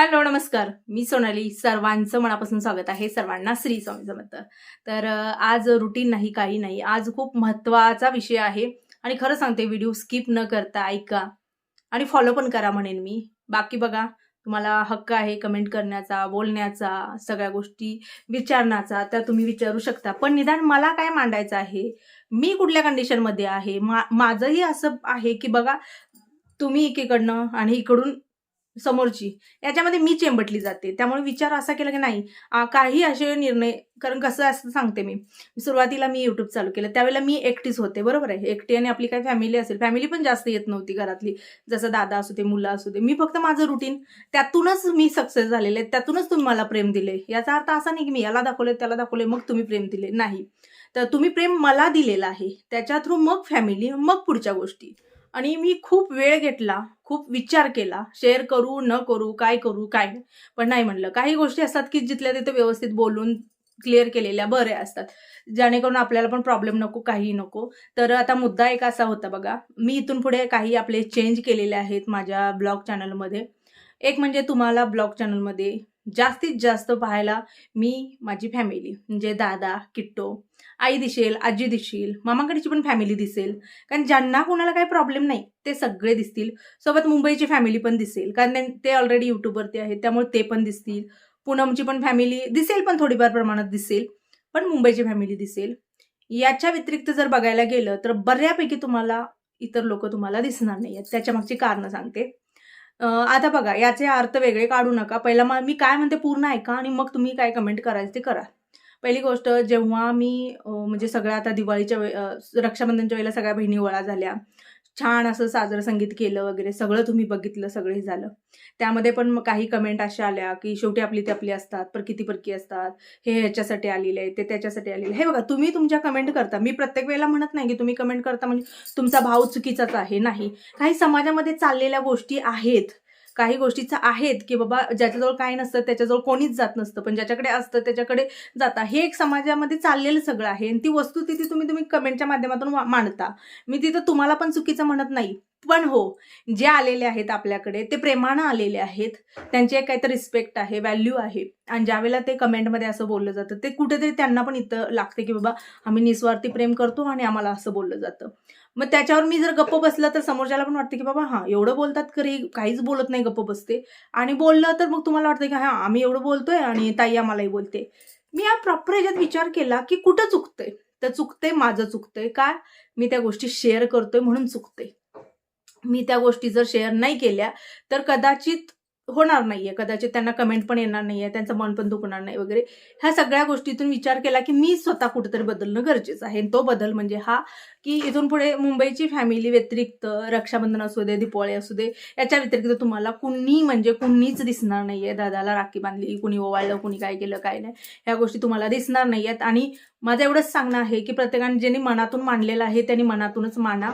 Hello नमस्कार. मी सोनाली. सर्वांचं मनापासून स्वागत आहे. सर्वांना श्री स्वामी समर्थ. तर आज रुटीन नाही काही नाही. आज खूप महत्त्वाचा विषय आहे. आणि खरं सांगते व्हिडिओ स्किप न करता ऐका. आणि फॉलो पण करा म्हणेन मी. बाकी बघा तुम्हाला हक्क आहे कमेंट करण्याचा बोलण्याचा सगळ्या गोष्टी विचारण्याचा त्या तुम्ही विचारू शकता. पण निदान मला काय मांडायचं आहे? मी कुठल्या कंडिशनमध्ये आहे? मा माझंही असं आहे की बघा तुम्ही एकीकडनं आणि इकडून समोरची. याच्यामध्ये मी चेंबटली जाते. त्यामुळे विचार असा केला की नाही काही असे निर्णय कारण कसं असं सांगते मी. सुरुवातीला मी युट्यूब चालू केलं. त्यावेळेला मी एकटीच होते बरोबर आहे? एकटी आणि आपली काही फॅमिली असेल. फॅमिली पण जास्त येत नव्हती घरातली. जसं दादा असू दे मुलं असू दे. मी फक्त माझं रुटीन त्यातूनच मी सक्सेस झालेले त्यातूनच तुम्ही मला प्रेम दिले. याचा अर्थ असा नाही की मी याला दाखवले त्याला दाखवले मग तुम्ही प्रेम दिले. नाही. तर तुम्ही प्रेम मला दिलेलं आहे. त्याच्या थ्रू मग फॅमिली मग पुढच्या गोष्टी. आणि मी खूप वेळ घेतला खूप विचार केला शेअर करू न करू काय करू काय पण नाही म्हणलं. काही गोष्टी असतात की जिथल्या तिथे व्यवस्थित बोलून क्लिअर केलेल्या बऱ्या असतात. जेणेकरून आपल्याला पण प्रॉब्लेम नको काही नको. तर आता मुद्दा एक असा होता बघा. मी इथून पुढे काही आपले चेंज केलेले आहेत माझ्या ब्लॉग चॅनलमध्ये एक म्हणजे तुम्हाला ब्लॉग चॅनलमध्ये जास्तीत जास्त पाहायला मी माझी फॅमिली म्हणजे दादा किट्टो आई दिसेल आजी दिसेल मामाकडची पण फॅमिली दिसेल. कारण ज्यांना कोणाला काही प्रॉब्लेम नाही ते सगळे दिसतील. सोबत मुंबईची फॅमिली पण दिसेल. कारण ते- ऑलरेडी यूट्यूबवरती आहेत त्यामुळे ते पण दिसतील. पूनमची पण फॅमिली दिसेल पण थोडीफार प्रमाणात दिसेल पण मुंबईची फॅमिली दिसेल. याच्या व्यतिरिक्त जर बघायला गेलं तर बऱ्यापैकी तुम्हाला इतर लोक तुम्हाला दिसणार नाही आहेत त्याच्या मागची कारणं सांगते. आता बघा याचे अर्थ वेगळे काढू नका. पहिला मग मी काय म्हणते पूर्ण ऐका आणि मग तुम्ही काय कमेंट करायचं ते करा. पहिली गोष्ट जेव्हा मी म्हणजे सगळ्या आता दिवाळीच्या वे रक्षाबंधनच्या वेळेला सगळ्या बहिणी गोळा झाल्या. छान असं साजरं संगीत केलं वगैरे सगळं तुम्ही बघितलं सगळं हे झालं. त्यामध्ये पण मग काही कमेंट अशा आल्या की शेवटी आपली ते आपली असतात पर किती परकी असतात हे ह्याच्यासाठी आलेले आहे ते त्याच्यासाठी आलेले हे बघा तुम्ही तुमच्या कमेंट करता. मी प्रत्येक वेळेला म्हणत नाही की तुम्ही कमेंट करता म्हणजे तुमचा भाव चुकीचाच आहे नाही. काही समाजामध्ये चाललेल्या गोष्टी आहेत. काही गोष्टीचं आहेत की बाबा ज्याच्याजवळ काही नसतं त्याच्याजवळ कोणीच जात नसतं. पण ज्याच्याकडे असतं त्याच्याकडे जाता. हे एक समाजामध्ये चाललेलं सगळं आहे. आणि ती वस्तू तिथे तुम्ही तुम्ही कमेंटच्या माध्यमातून मांडता. मी तिथं तुम्हाला पण चुकीचं म्हणत नाही. पण हो जे आलेले आहेत आपल्याकडे ते प्रेमानं आलेले आहेत. त्यांची एक काहीतरी रिस्पेक्ट आहे व्हॅल्यू आहे. आणि ज्यावेळेला ते कमेंटमध्ये असं बोललं जातं ते कुठेतरी त्यांना पण इथं लागते की बाबा आम्ही निस्वार्थी प्रेम करतो आणि आम्हाला असं बोललं जातं. मग त्याच्यावर मी जर गप्प बसलं तर समोरच्याला पण वाटतं की बाबा हां एवढं बोलतात खरी काहीच बोलत नाही गप्प बसते. आणि बोललं तर मग तुम्हाला वाटतं की हां आम्ही एवढं बोलतोय आणि ताई आम्हालाही बोलते. मी या प्रॉपर ह्याच्यात विचार केला की कुठं चुकतंय? तर चुकतंय माझं चुकतंय का? मी त्या गोष्टी शेअर करतोय म्हणून चुकते मी त्या गोष्टी जर शेअर नाही केल्या तर कदाचित होणार नाही आहे कदाचित त्यांना कमेंट पण येणार नाही आहे त्यांचं मन पण दुखणार नाही वगैरे. ह्या सगळ्या गोष्टीतून विचार केला की मी स्वतः कुठेतरी बदलणं गरजेचं आहे. आणि तो बदल म्हणजे हा की इथून पुढे मुंबईची फॅमिली व्यतिरिक्त रक्षाबंधन असू दे दीपावळी असू दे याच्या व्यतिरिक्त तुम्हाला कुणी म्हणजे कुणीच दिसणार नाही आहे दादाला राखी बांधली कुणी ओवाळलं कुणी काय केलं काय नाही. ह्या गोष्टी तुम्हाला दिसणार नाही आहेत आणि माझं एवढंच सांगणं आहे की प्रत्येकाने ज्यांनी मनातून मांडलेलं आहे त्यांनी मनातूनच माना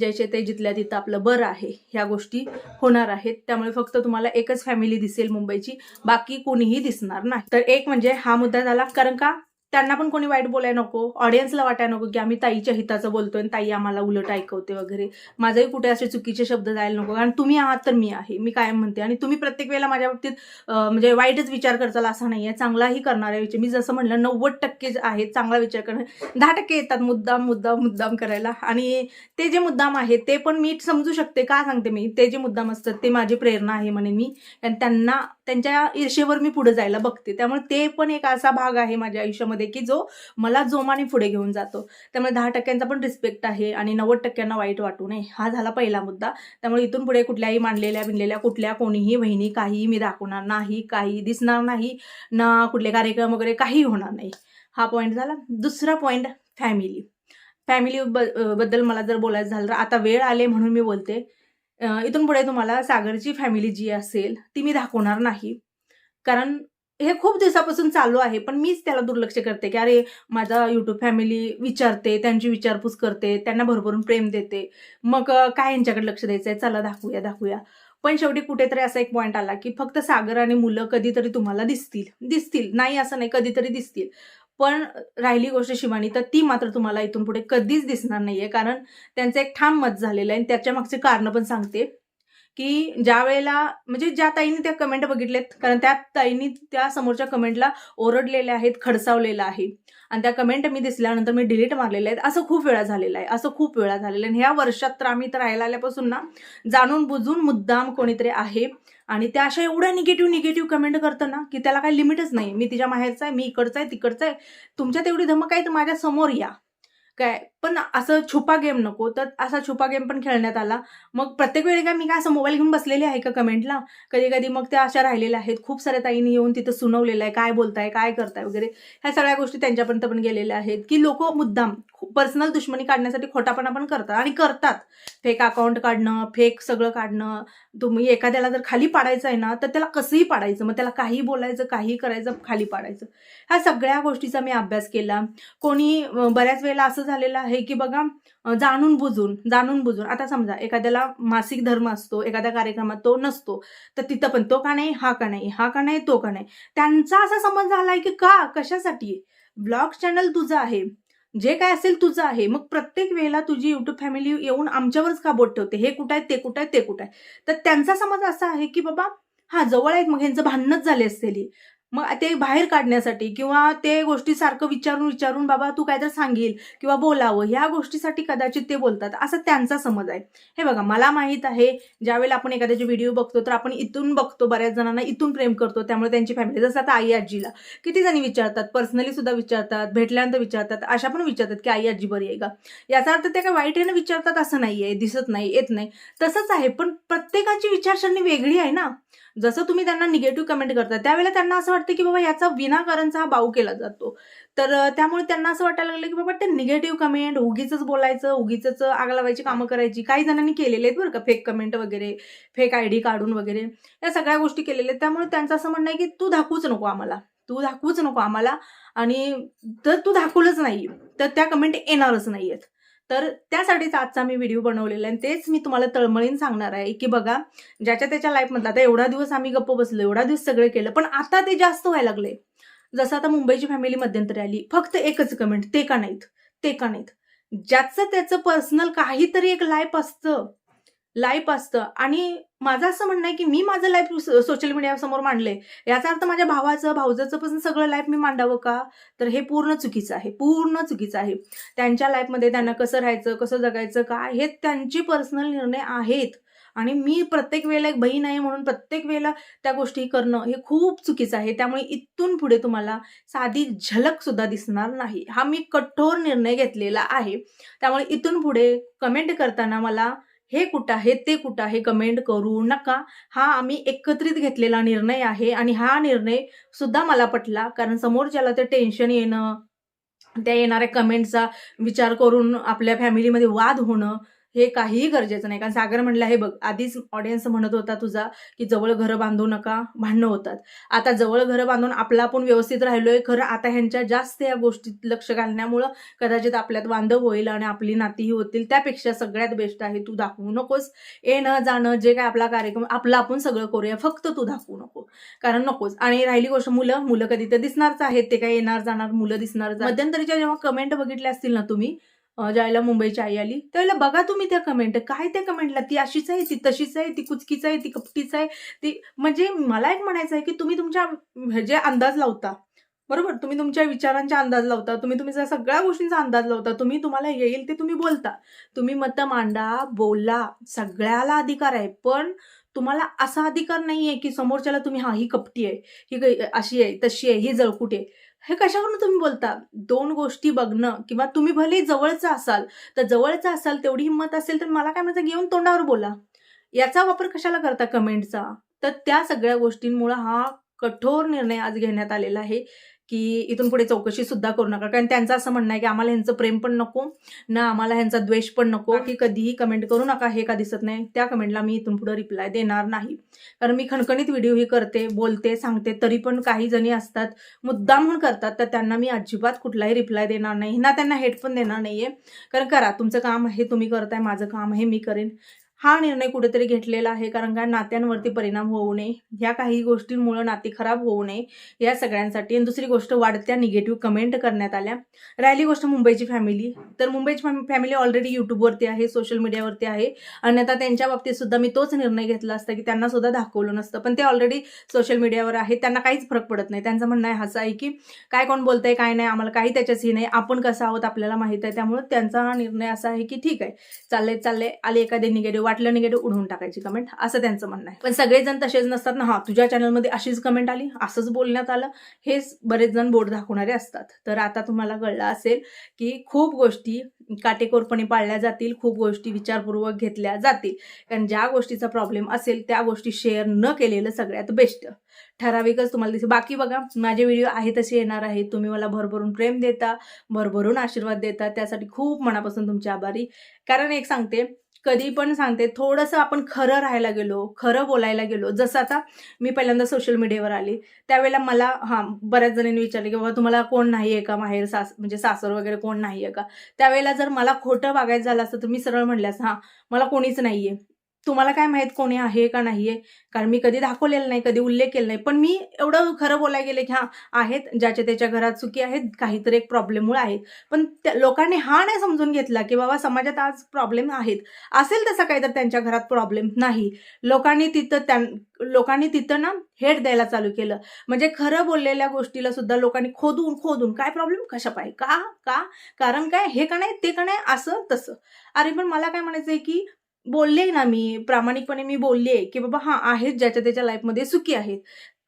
जैसे ते जिथल्या तिथं आपलं बरं आहे ह्या गोष्टी होणार आहेत. त्यामुळे फक्त तुम्हाला एकच फॅमिली दिसेल मुंबईची बाकी कोणीही दिसणार नाही. तर एक म्हणजे हा मुद्दा झाला कारण का? त्यांना पण कोणी वाईट बोलायला नको. ऑडियन्सला वाटायला नको की आम्ही ताईच्या हिताचं बोलतोय आणि ताई आम्हाला उलट ऐकवते वगैरे. माझंही कुठे असे चुकीचे शब्द जायला नको. कारण तुम्ही आहात तर मी आहे. मी कायम म्हणते. आणि तुम्ही प्रत्येक वेळेला माझ्या बाबतीत म्हणजे वाईटच विचार करताल असा नाही आहे चांगलाही करणारा विचार. मी जसं म्हणलं नव्वद टक्के आहेत चांगला विचार करणार. दहा टक्के येतात मुद्दाम मुद्दाम मुद्दाम करायला. आणि ते जे मुद्दाम आहेत ते पण मी समजू शकते. का सांगते मी? ते जे मुद्दाम असतात ते माझी प्रेरणा आहे म्हणे मी. आणि त्यांना त्यांच्या ईर्षेवर मी पुढे जायला बघते. त्यामुळे ते पण एक असा भाग आहे माझ्या आयुष्यामध्ये. की जो मला जोमाने पुढे घेऊन जातो. त्यामुळे दहा टक्क्यांचा पण रिस्पेक्ट आहे आणि नव्वद टक्क्यांना वाईट वाटू नये. हा झाला पहिला मुद्दा. त्यामुळे इथून पुढे कुठल्याही मांडलेल्या बिनलेल्या कुठल्या कोणीही बहिणी काहीही मी दाखवणार नाही काही दिसणार नाही ना कुठले कार्यक्रम वगैरे काही होणार नाही. हा पॉईंट झाला. दुसरा पॉईंट फॅमिली फॅमिली बद्दल मला जर बोलायचं झालं तर आता वेळ आले म्हणून मी बोलते. इथून पुढे तुम्हाला सागरची फॅमिली जी असेल ती मी दाखवणार नाही. कारण हे खूप दिवसापासून चालू आहे पण मीच त्याला दुर्लक्ष करते की अरे माझा यूट्यूब फॅमिली विचारते त्यांची विचारपूस करते त्यांना भरभरून प्रेम देते. मग काय यांच्याकडे लक्ष द्यायचं आहे चला दाखवूया दाखवूया. पण शेवटी कुठेतरी असा एक पॉईंट आला की फक्त सागर आणि मुलं कधीतरी तुम्हाला दिसतील. दिसतील. नाही असं नाही कधीतरी दिसतील. पण राहिली गोष्ट शिवानी तर ती मात्र तुम्हाला इथून पुढे कधीच दिसणार नाहीये. कारण त्यांचं एक ठाम मत झालेलं आहे आणि त्याच्या मागचे कारण पण सांगते. की ज्या वेळेला म्हणजे ज्या ताईंनी त्या कमेंट बघितलेत कारण त्या ताईंनी त्या समोरच्या कमेंटला ओरडलेल्या आहेत खडसावलेलं आहे. आणि त्या कमेंट मी दिसल्यानंतर मी डिलीट मारलेल्या आहेत. असं खूप वेळा झालेलं आहे. असं खूप वेळा झालेलं आहे. आणि ह्या वर्षात तर आम्ही तर राहायला आल्यापासून ना जाणून बुजून मुद्दाम कोणीतरी आहे. आणि त्या अशा एवढ्या निगेटिव्ह निगेटिव्ह कमेंट करतं ना की त्याला काही लिमिटच नाही. मी तिच्या माहेरचा आहे मी इकडचा आहे तिकडचा आहे. तुमच्यात एवढी धमक आहे तर माझ्यासमोर या. काय पण असं छुपा गेम नको. तर असा छुपा गेम पण खेळण्यात आला. मग प्रत्येक वेळी काय मी काय असं मोबाईल घेऊन बसलेले आहे का कमेंटला कधी कधी मग त्या अशा राहिलेल्या आहेत. खूप साऱ्या ताईंनी येऊन तिथं सुनवलेलं आहे. काय बोलताय? काय करताय? वगैरे. ह्या सगळ्या गोष्टी त्यांच्यापर्यंत पण गेलेल्या आहेत. की लोक मुद्दाम पर्सनल दुश्मनी काढण्यासाठी खोटापणा पण करतात आणि करतात. फेक अकाउंट काढणं फेक सगळं काढणं. तुम्ही एखाद्याला जर खाली पाडायचं आहे ना तर त्याला कसंही पाडायचं. मग त्याला काही बोलायचं काही करायचं खाली पाडायचं. ह्या सगळ्या गोष्टीचा मी अभ्यास केला. कोणी बऱ्याच वेळेला असं झालेलं आहे की बघा जाणून बुजून जाणून बुजून. आता समजा एखाद्याला मासिक धर्म असतो एखाद्या कार्यक्रमात तो नसतो तर तिथं पण तो का नाही हा का नाही हा का नाही तो का नाही. त्यांचा असा समज झालाय की का कशासाठी? ब्लॉग चॅनल तुझं आहे. जे काय असेल तुझं आहे. मग प्रत्येक वेळेला तुझी युट्यूब फॅमिली येऊन आमच्यावरच का बोट ठेवते? हे कुठं आहे ते कुठं आहे ते कुठं आहे? तर त्यांचा समज असा आहे की बाबा हा जवळ आहेत मग ह्यांचं भांडणच झाले असतेली. मग ते बाहेर काढण्यासाठी किंवा ते गोष्टी सारखं विचारून विचारून बाबा तू काय तर सांगेल किंवा बोलावं ह्या गोष्टीसाठी कदाचित ते बोलतात. असं त्यांचा समज आहे. हे बघा मला माहीत आहे ज्यावेळेला आपण एखाद्याचे व्हिडिओ बघतो तर आपण इथून बघतो बऱ्याच जणांना इथून प्रेम करतो. त्यामुळे त्यांची फॅमिली जसं आता आई आजीला. किती जणी विचारतात पर्सनली सुद्धा विचारतात भेटल्यानंतर विचारतात अशा पण विचारतात की आई आजी बरी आहे का? याचा अर्थ ते काय वाईट आहे विचारतात असं नाही आहे दिसत नाही येत नाही. तसंच आहे पण प्रत्येकाची विचारसरणी वेगळी आहे ना. जसं तुम्ही त्यांना निगेटिव्ह कमेंट करता त्यावेळेला त्यांना असं वाटतं की बाबा याचा विनाकारणचा हा बाऊ केला जातो. तर त्यामुळे त्यांना असं वाटायला लागलं की बाबा ते निगेटिव्ह कमेंट उगीच बोलायचं उगीच आग लावायची कामं करायची. काही जणांनी केलेले आहेत बरं का फेक कमेंट वगैरे फेक आय डी काढून वगैरे. या सगळ्या गोष्टी केलेल्या आहेत. त्यामुळे त्यांचं असं म्हणणं आहे की तू दाखवूच नको आम्हाला. तू दाखवूच नको आम्हाला. आणि जर तू दाखवलंच नाही तर त्या कमेंट येणारच नाही आहेत तर त्यासाठीच आजचा मी व्हिडिओ बनवलेला आहे. तेच मी तुम्हाला तळमळीन सांगणार आहे की बघा ज्याच्या त्याच्या लाईफमधला आता एवढा दिवस आम्ही गप्प बसलो एवढा दिवस सगळे केलं पण आता ते जास्त व्हायला लागले. जसं आता मुंबईची फॅमिली मध्यंतरी आली फक्त एकच कमेंट ते का नाहीत? ते का नाहीत? ज्याचं त्याचं पर्सनल काहीतरी एक लाईफ असतं. लाईफ असतं. आणि माझं असं म्हणणं आहे की मी माझं लाईफ सोशल मीडियासमोर मांडले याचा अर्थ माझ्या भावाचं भाऊजाचं पण सगळं लाईफ मी मांडावं का? तर हे पूर्ण चुकीचं आहे. पूर्ण चुकीचं आहे. त्यांच्या लाईफमध्ये त्यांना कसं राहायचं कसं जगायचं काय? हे त्यांची पर्सनल निर्णय आहेत. आणि मी प्रत्येक वेळेला एक बहीण आहे म्हणून प्रत्येक वेळेला त्या गोष्टी करणं हे खूप चुकीचं आहे. त्यामुळे इथून पुढे तुम्हाला साधी झलक सुद्धा दिसणार नाही. हा मी कठोर निर्णय घेतलेला आहे. त्यामुळे इथून पुढे कमेंट करताना मला हे कुठं आहे ते कुठं आहे कमेंट करू नका. हा आम्ही एकत्रित घेतलेला निर्णय आहे आणि हा निर्णय सुद्धा मला पटला कारण समोरच्याला ते टेन्शन येणं त्या येणाऱ्या कमेंटचा विचार करून आपल्या फॅमिलीमध्ये वाद होणं हे काहीही गरजेचं नाही. कारण सागर म्हणलं हे बघ आधीच ऑडियन्स म्हणत होता तुझा की जवळ घरं बांधू नका भांडणं होतात. आता जवळ घरं बांधून आपला आपण व्यवस्थित राहिलोय खरं आता ह्यांच्या जास्त या गोष्टीत लक्ष घालण्यामुळं कदाचित आपल्यात बांधव होईल आणि आपली नातीही होतील. त्यापेक्षा सगळ्यात बेस्ट आहे तू दाखवू नकोस. येणं जाणं जे काय आपला कार्यक्रम आपलं आपण सगळं करूया. फक्त तू दाखवू नको. कारण नकोच. आणि राहिली गोष्ट मुलं मुलं कधी तर दिसणारच आहेत. ते काय येणार जाणार मुलं दिसणार मध्यंतरीच्या जेव्हा कमेंट बघितल्या असतील ना तुम्ही ज्यावेळेला मुंबईची आई आली त्यावेळेला बघा तुम्ही त्या कमेंट काय त्या कमेंटला ती अशीच आहे ती तशीच आहे ती कुचकीच आहे ती कपटीच आहे ती म्हणजे मला एक म्हणायचं आहे की तुम्ही तुमच्या ह्याचे अंदाज लावता. बरोबर? तुम्ही तुमच्या विचारांचा अंदाज लावता तुम्ही तुमच्या सगळ्या गोष्टींचा अंदाज लावता तुम्ही तुम्हाला येईल ते तुम्ही बोलता. तुम्ही मतं मांडा बोला सगळ्याला अधिकार आहे पण तुम्हाला असा अधिकार नाही आहे की समोरच्याला तुम्ही हा ही कपटी आहे ही अशी आहे तशी आहे ही जळकुटी आहे. हे कशावरून तुम्ही बोलता? दोन गोष्टी बघणं किंवा तुम्ही भले जवळचं असाल तर जवळचं असाल तेवढी हिंमत असेल तर मला काय म्हणायचं? घेऊन तोंडावर बोला. याचा वापर कशाला करता कमेंटचा तर त्या सगळ्या गोष्टींमुळं हा कठोर निर्णय आज घेण्यात आलेला आहे. की इथून पुढे चौकशी सुद्धा करू नका. कारण त्यांचं असं म्हणणं आहे की आम्हाला ह्यांचं प्रेम पण नको ना आम्हाला ह्यांचा द्वेष पण नको की कधीही कमेंट करू नका हे का दिसत नाही. त्या कमेंटला मी इथून पुढे रिप्लाय देणार नाही. कारण मी खणखणीत व्हिडिओ ही करते बोलते सांगते तरी पण काही जणी असतात मुद्दाम म्हणून करतात तर त्यांना मी अजिबात कुठलाही रिप्लाय देणार नाही. ना त्यांना हेट पण देणार नाहीये. कारण करा तुमचं काम आहे तुम्ही करताय माझं काम आहे मी करेन. हा निर्णय कुठेतरी घेतलेला आहे कारण का नात्यांवरती परिणाम होऊ नये ह्या काही गोष्टींमुळे नाती खराब होऊ नये या सगळ्यांसाठी. आणि दुसरी गोष्ट वाढत्या निगेटिव्ह कमेंट करण्यात आल्या. राहिली गोष्ट मुंबईची फॅमिली तर मुंबईची फॅमिली ऑलरेडी यूट्यूबवरती आहे सोशल मीडियावरती आहे. अन्यथा आता त्यांच्या बाबतीत सुद्धा मी तोच निर्णय घेतला असता की त्यांना सुद्धा दाखवलं नसतं. पण ते ऑलरेडी सोशल मीडियावर आहे त्यांना काहीच फरक पडत नाही. त्यांचं म्हणणं आहे असं आहे की काय कोण बोलतंय काय नाही आम्हाला काही त्याच्याशी नाही. आपण कसं आहोत आपल्याला माहीत आहे. त्यामुळे त्यांचा हा निर्णय असा आहे की ठीक आहे. चाललंय चाललंय. आली एखादी निगेटिव्ह वाटलं निगेटिव्ह उडवून टाकायची कमेंट असं त्यांचं म्हणणं आहे. पण सगळेजण तसेच नसतात ना. हा तुझ्या चॅनलमध्ये अशीच कमेंट आली. असंच बोलण्यात आलं. हेच बरेच जण बोट दाखवणारे असतात. तर आता तुम्हाला कळलं असेल की खूप गोष्टी काटेकोरपणे पाळल्या जातील. खूप गोष्टी विचारपूर्वक घेतल्या जातील. कारण ज्या गोष्टीचा प्रॉब्लेम असेल त्या गोष्टी शेअर न केलेलं सगळ्यात बेस्ट ठराविकच तुम्हाला दिसेल. बाकी बघा माझे व्हिडिओ आहे तसे येणार आहेत. तुम्ही मला भरभरून प्रेम देता भरभरून आशीर्वाद देता. त्यासाठी खूप मनापासून तुमचे आभारी. कारण एक सांगते कधी पण सांगते थोडंसं आपण खरं राहायला गेलो खरं बोलायला गेलो जसं आता मी पहिल्यांदा सोशल मीडियावर आली त्यावेळेला मला हां बऱ्याच जणांनी विचारले की बाबा तुम्हाला कोण नाही आहे का माहेर सास म्हणजे सासर वगैरे कोण नाही आहे का? त्यावेळेला जर मला खोटं वागायचं झालं असतं तर मी सरळ म्हणल्यास हां मला कोणीच नाही आहे तुम्हाला काय माहीत कोणी आहे का नाही आहे कारण मी कधी दाखवलेलं नाही कधी उल्लेख केला नाही. पण मी एवढं खरं बोलायला गेले की हां आहेत ज्याच्या त्याच्या घरात चुकी आहेत काहीतरी एक प्रॉब्लेममुळे आहेत. पण त्या लोकांनी हा नाही समजून घेतला की बाबा समाजात आज प्रॉब्लेम आहेत. असेल तसा काही तर त्यांच्या घरात प्रॉब्लेम नाही. लोकांनी तिथं त्या लोकांनी तिथं ना हेड द्यायला चालू केलं. म्हणजे खरं बोललेल्या गोष्टीला सुद्धा लोकांनी खोदून खोदून. काय प्रॉब्लेम कशा पाहिजे का? का? कारण काय? हे का नाही? ते का नाही? असं तसं. अरे पण मला काय म्हणायचं आहे की बोलले ना मी प्रामाणिकपणे मी बोलले की बाबा हां आहेत ज्याच्या त्याच्या लाईफमध्ये सुखी आहेत.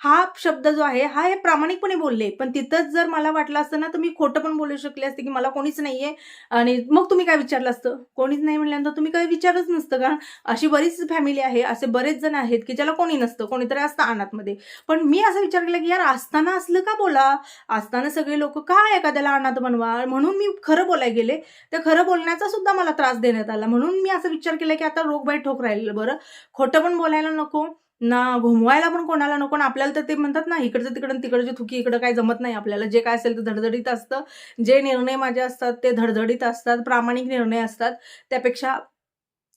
हा शब्द जो आहे हा हे प्रामाणिकपणे बोलले. पण तिथंच जर मला वाटलं असतं ना तर मी खोटं पण बोलू शकले असते की मला कोणीच नाहीये. आणि मग तुम्ही काय विचारलं असतं? कोणीच नाही म्हणल्यानंतर तुम्ही काही विचारच नसतं. कारण अशी बरीच फॅमिली आहे असे बरेच जण आहेत की ज्याला कोणी नसतं कोणीतरी असतं अनाथमध्ये पण मी असा विचार केला की यार असताना असलं का बोला? असताना सगळे लोक का एखाद्याला अनाथ बनवा? म्हणून मी खरं बोलाय गेले. तर खरं बोलण्याचा सुद्धा मला त्रास देण्यात आला. म्हणून मी असा विचार केला की आता रोगबाई ठोक राहिलेलं बरं. खोटं पण बोलायला नको. ना घुमवायला पण कोणाला नको ना आपल्याला तर ते म्हणतात ना इकडचं तिकडं तिकडची थुकी इकडं काय जमत नाही आपल्याला. जे काय असेल ते धडधडीत असतं. जे निर्णय माझे असतात ते धडधडीत असतात प्रामाणिक निर्णय असतात. त्यापेक्षा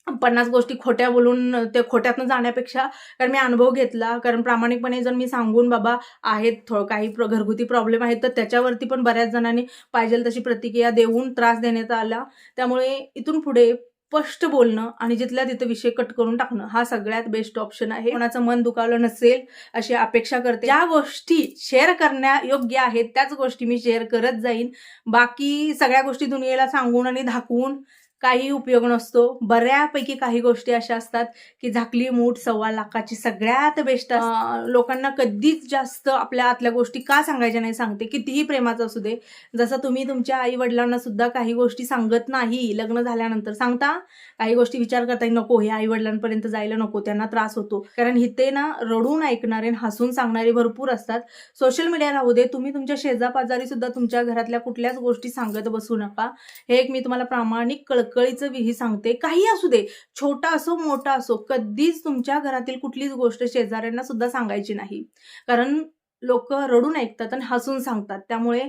पन्नास गोष्टी खोट्या बोलून ते खोट्यातनं जाण्यापेक्षा कारण मी अनुभव घेतला कारण प्रामाणिकपणे जर मी सांगून बाबा आहेत थोडं काही प्र घरगुती प्रॉब्लेम आहेत तर त्याच्यावरती पण बऱ्याच जणांनी पाहिजे तशी प्रतिक्रिया देऊन त्रास देण्यात आला. त्यामुळे इथून पुढे स्पष्ट बोलणं आणि जिथल्या तिथं विषय कट करून टाकणं हा सगळ्यात बेस्ट ऑप्शन आहे. कोणाचं मन दुखावलं नसेल अशी अपेक्षा करते. ज्या गोष्टी शेअर करण्या योग्य आहेत त्याच गोष्टी मी शेअर करत जाईन. बाकी सगळ्या गोष्टी दुनियेला सांगून आणि धाकून काही उपयोग नसतो. बऱ्यापैकी काही गोष्टी अशा असतात की झाकली मूठ सव्वा लाखाची सगळ्यात बेस्ट लोकांना कधीच जास्त आपल्या आतल्या गोष्टी का सांगायच्या नाही सांगते. कितीही प्रेमाचं असू दे. जसं तुम्ही तुमच्या आई वडिलांना सुद्धा काही गोष्टी सांगत नाही लग्न झाल्यानंतर सांगता काही गोष्टी विचार करता नको हे आई वडिलांपर्यंत जायला नको त्यांना त्रास होतो. कारण इथे ना रडून ऐकणारे हसून सांगणारे भरपूर असतात. सोशल मीडिया राहू दे. तुम्ही तुमच्या शेजापाजारी सुद्धा तुमच्या घरातल्या कुठल्याच गोष्टी सांगत बसू नका. हे एक मी तुम्हाला प्रामाणिक कळकळीचं विही सांगते. काही असू दे. छोटा असो मोठा असो कधीच तुमच्या घरातील कुठलीच गोष्ट शेजाऱ्यांना सुद्धा सांगायची नाही. कारण लोक रडून ऐकतात आणि हसून सांगतात. त्यामुळे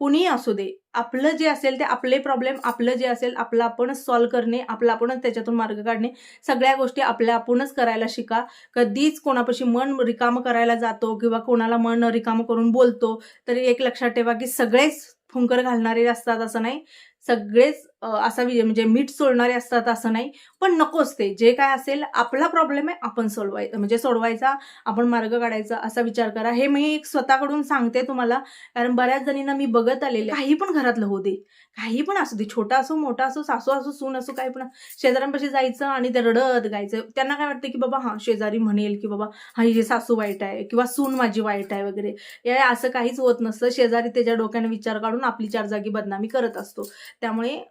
कुणीही असू दे. आपलं जे असेल ते आपले प्रॉब्लेम आपलं जे असेल आपलं आपणच सॉल्व्ह करणे आपलं आपणच त्याच्यातून मार्ग काढणे सगळ्या गोष्टी आपल्या आपणच करायला शिका. कधीच कोणापाशी मन रिकामं करायला जातो किंवा कोणाला मन रिकामं करून बोलतो तरी एक लक्षात ठेवा की सगळेच फुंकर घालणारे असतात असं नाही. सगळेच असा म्हणजे मीठ सोडणारे असतात असं नाही. पण नकोच ते. जे काय असेल आपला प्रॉब्लेम आहे आपण सोडवाय म्हणजे सोडवायचा आपण मार्ग काढायचा असा विचार करा. हे मी एक स्वतःकडून सांगते तुम्हाला. कारण बऱ्याच जणींना मी बघत आलेले. काही पण घरातलं होऊ दे. काही पण असू दे. छोटा असो मोठा असो सासू असो सून असो काही पण शेजाऱ्यांपाशी जायचं आणि ते रडत गायचं. त्यांना काय वाटतं की बाबा हां शेजारी म्हणेल की बाबा हा ही सासू वाईट आहे किंवा सून माझी वाईट आहे वगैरे. या असं काहीच होत नसतं. शेजारी त्याच्या डोक्याने विचार काढून आपली चार जागी बदनामी करत असतो. त्यामुळे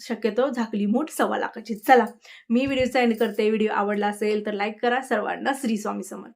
शक्यतो झाकली मूठ सव्वा लाखाची. चला मी व्हिडिओ एंड करते. व्हिडिओ आवडला असेल तर लाईक करा. सर्वांना श्री स्वामी समर्थ.